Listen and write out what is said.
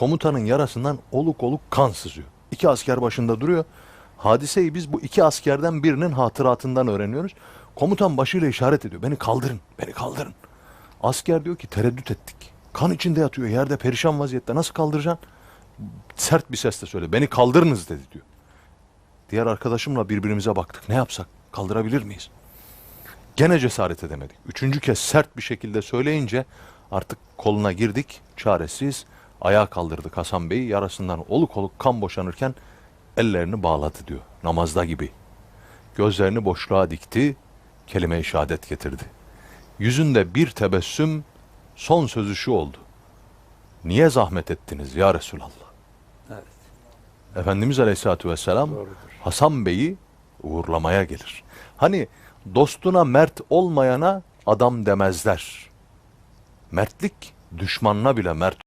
komutanın yarasından oluk oluk kan sızıyor. İki asker başında duruyor. Hadiseyi biz bu iki askerden birinin hatıratından öğreniyoruz. Komutan başıyla işaret ediyor. Beni kaldırın, beni kaldırın. Asker diyor ki tereddüt ettik. Kan içinde yatıyor yerde perişan vaziyette. Nasıl kaldıracaksın? Sert bir sesle söyle. Beni kaldırınız dedi diyor. Diğer arkadaşımla birbirimize baktık. Ne yapsak? Kaldırabilir miyiz? Gene cesaret edemedik. Üçüncü kez sert bir şekilde söyleyince artık koluna girdik. Çaresiz ayağa kaldırdık Hasan Bey'i. Yarasından oluk oluk kan boşanırken ellerini bağladı diyor. Namazda gibi. Gözlerini boşluğa dikti. Kelime-i şehadet getirdi. Yüzünde bir tebessüm son sözü şu oldu. Niye zahmet ettiniz ya Resulallah? Evet. Efendimiz Aleyhisselatü Vesselam Doğrudur. Hasan Bey'i uğurlamaya gelir. Hani dostuna mert olmayana adam demezler. Mertlik düşmanına bile mert